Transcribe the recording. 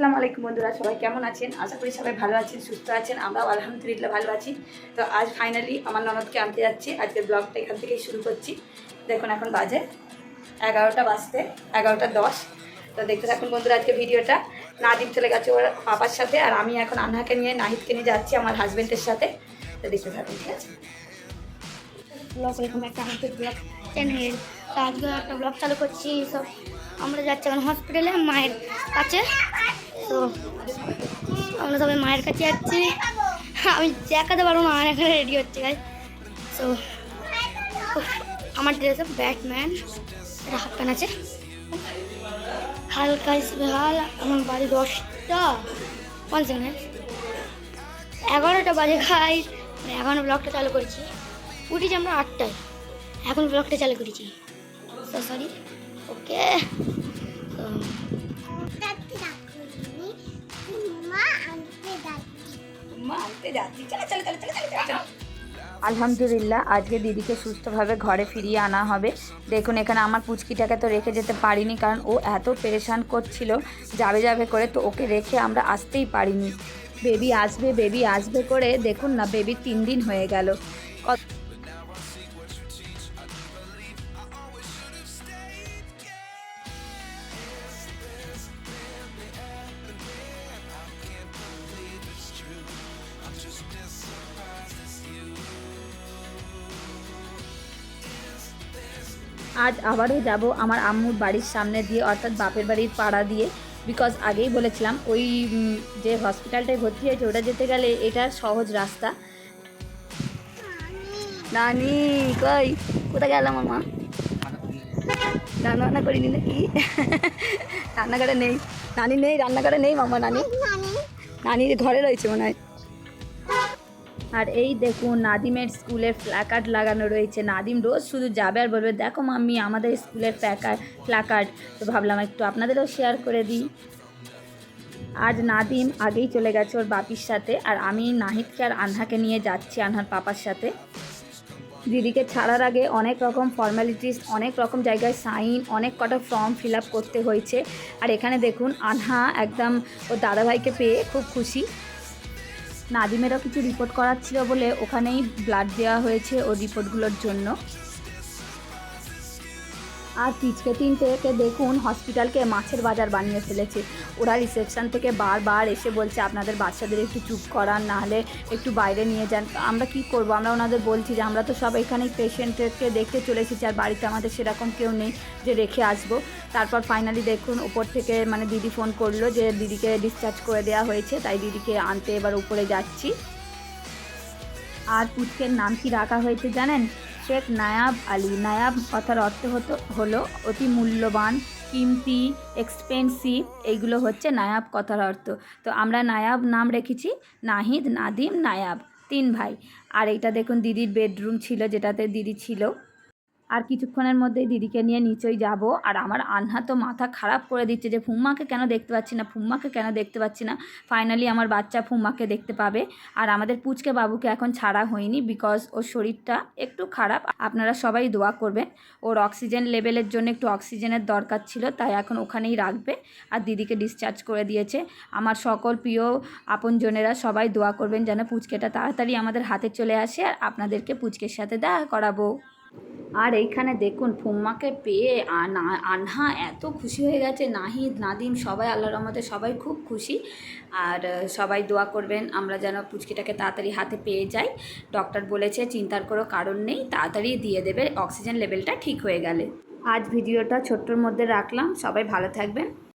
আসসালামু আলাইকুম বন্ধুরা, সবাই কেমন আছেন? আশা করি সবাই ভালো আছেন, সুস্থ আছেন, আমরাও আলহামদুলিল্লাহ ভালো আছি। তো আজ ফাইনালি আমার ননদকে আনতে যাচ্ছি। আজকের ব্লগটা এখান থেকেই শুরু করছি। দেখুন এখন বাজে এগারোটা বাজতে, এগারোটা দশ। তো দেখতে থাকুন বন্ধুরা আজকে ভিডিওটা। নাদিম চলে গেছে ওর পাপার সাথে আর আমি এখন আন্নাকে নিয়ে, নাহিদকে নিয়ে যাচ্ছি আমার হাজব্যান্ডের সাথে। তো দেখতে থাকুন, ঠিক আছে? ব্লগ একটা ব্লগ আজকে একটা ব্লগ চালু করছি। সব আমরা যাচ্ছি এখন হসপিটালে মায়ের কাছে। তো আমরা সবাই মায়ের কাছে যাচ্ছি। আমি দেখাতে পারব না আমার এখানে রেডি হচ্ছে গাই তো আমার ড্রেসে ব্যাটম্যান এটা হাফ প্যান্ট আছে। হালকা হাল আমার বাড়ি দশটা। পাঁচ সেকেন্ড এগারোটা বাজে খাই এখনও ব্লগটা চালু করেছি। উঠেছি আমরা আটটায়। এখন ব্লগটা চালু করেছি। সরি ওকে মা আনতে যাচ্ছি। চলো চলো চলো চলো চলো চলো। আলহামদুলিল্লাহ আজকে দিদিকে সুস্থভাবে ঘরে ফিরিয়ে আনা হবে। দেখুন এখানে আমার পুচকিটাকে তো রেখে যেতে পারিনি কারণ ও এত পেরেশান করছিল যাবে যাবে করে তো ওকে রেখে আমরা আসতেই পারিনি। বেবি আসবে বেবি আসবে করে দেখুন না বেবি তিন দিন হয়ে গেল। আজ আবারও যাব আমার আম্মুর বাড়ির সামনে দিয়ে অর্থাৎ বাপের বাড়ির পাড়া দিয়ে। বিকজ আগেই বলেছিলাম ওই যে হসপিটালটায় ভর্তি হয়েছে ওটা যেতে গেলে এটা সহজ রাস্তা। নানি কই? কোথায় গেলাম মামা? রান্না বান্না করিনি নাকি? রান্নাঘরে নেই। নানি নেই রান্নাঘরে নেই মামা নানি। নানি ঘরে রয়েছে মনে হয়। আর এই দেখুন, নাদিমের স্কুলের প্ল্যাকার্ড লাগানো রয়েছে। নাদিম রোজ শুধু যাবে আর বলবে, দেখো মাম্মি, আমাদের স্কুলের প্ল্যাকার্ড প্ল্যাকার্ড তো ভাবলাম একটু আপনাদেরও শেয়ার করে দিই। আজ নাদিম আগেই চলে গেছে ওর বাপির সাথে আর আমি নাহিদকে আর আনহাকে নিয়ে যাচ্ছি আনহার পাপার সাথে। দিদিকে ছাড়ার আগে অনেক রকম ফর্মালিটিস অনেক রকম জায়গায় সাইন অনেক কটা ফর্ম ফিল আপ করতে হয়েছে। আর এখানে দেখুন, আনহা একদম ওর দাদাভাইকে পেয়ে খুব খুশি। নাদিমেরও কিছু রিপোর্ট করার ছিল বলে ওখানেই ব্লাড দেওয়া হয়েছে ও রিপোর্টগুলোর জন্য। আর পিচকে তিনটেকে দেখুন হসপিটালকে মাছের বাজার বানিয়ে ফেলেছে। ওরা রিসেপশন থেকে বারবার এসে বলছে, আপনাদের বাচ্চাদের একটু চুপ করান নাহলে একটু বাইরে নিয়ে যান। আমরা কি করব? আমরা ওনাদের বলছি যে, আমরা তো সব এখানেই পেশেন্টকে দেখতে চলে এসেছি, আর বাড়িতে আমাদের সেরকম কেউ নেই যে রেখে আসব। তারপর ফাইনালি দেখুন উপর থেকে মানে দিদি ফোন করল যে, দিদিকে ডিসচার্জ করে দেওয়া হয়েছে, তাই দিদিকে আনতে এবার উপরে যাচ্ছি। আর পুচকের নাম কি রাখা হয়েছে জানেন? শেখ নায়াব আলী। নায়াব কথার অর্থ হতো, হলো অতি মূল্যবান, কিমতি এক্সপেন্সিভ এইগুলো হচ্ছে নায়াব কথার অর্থ। তো আমরা নায়াব নাম রেখেছি, নাহিদ, নাদিম, নায়াব, তিন ভাই। আর এটা দেখুন, দিদির বেডরুম ছিল, যেটাতে দিদি ছিল। আর কিছুক্ষণের মধ্যেই দিদিকে নিয়ে নিচেই যাব। আর আমার আনহা তো মাথা খারাপ করে দিচ্ছে যে, ফুম্মাকে কেন দেখতে পাচ্ছি না? ফুম্মাকে কেন দেখতে পাচ্ছি না? ফাইনালি আমার বাচ্চা ফুম্মাকে দেখতে পাবে। আর আমাদের পুচকে বাবুকে এখন ছাড়া হয়নি বিকজ ওর শরীরটা একটু খারাপ। আপনারা সবাই দোয়া করবেন। ওর অক্সিজেন লেভেলের জন্য একটু অক্সিজেনের দরকার ছিল, তাই এখন ওখানেই রাখবে। আর দিদিকে ডিসচার্জ করে দিয়েছে। আমার সকল প্রিয় আপনজনেরা সবাই দোয়া করবেন যেন পুচকেটা তাড়াতাড়ি আমাদের হাতে চলে আসে। আর আপনাদেরকে পুচকের সাথে দেখা করাবো। আর এইখানে দেখুন, ফুম্মাকে পেয়ে আনা- আনহা এত খুশি হয়ে গেছে। নাহিদ, নাদিম সবাই আল্লাহর রহমতে সবাই খুব খুশি। আর সবাই দোয়া করবেন, আমরা যেন পুচকিটাকে তাড়াতাড়ি হাতে পেয়ে যাই। ডক্টর বলেছে, চিন্তার কোনো কারণ নেই, তাড়াতাড়ি দিয়ে দেবে, অক্সিজেন লেভেলটা ঠিক হয়ে গেলে। আজ ভিডিওটা ছোট্টর মধ্যে রাখলাম। সবাই ভালো থাকবেন।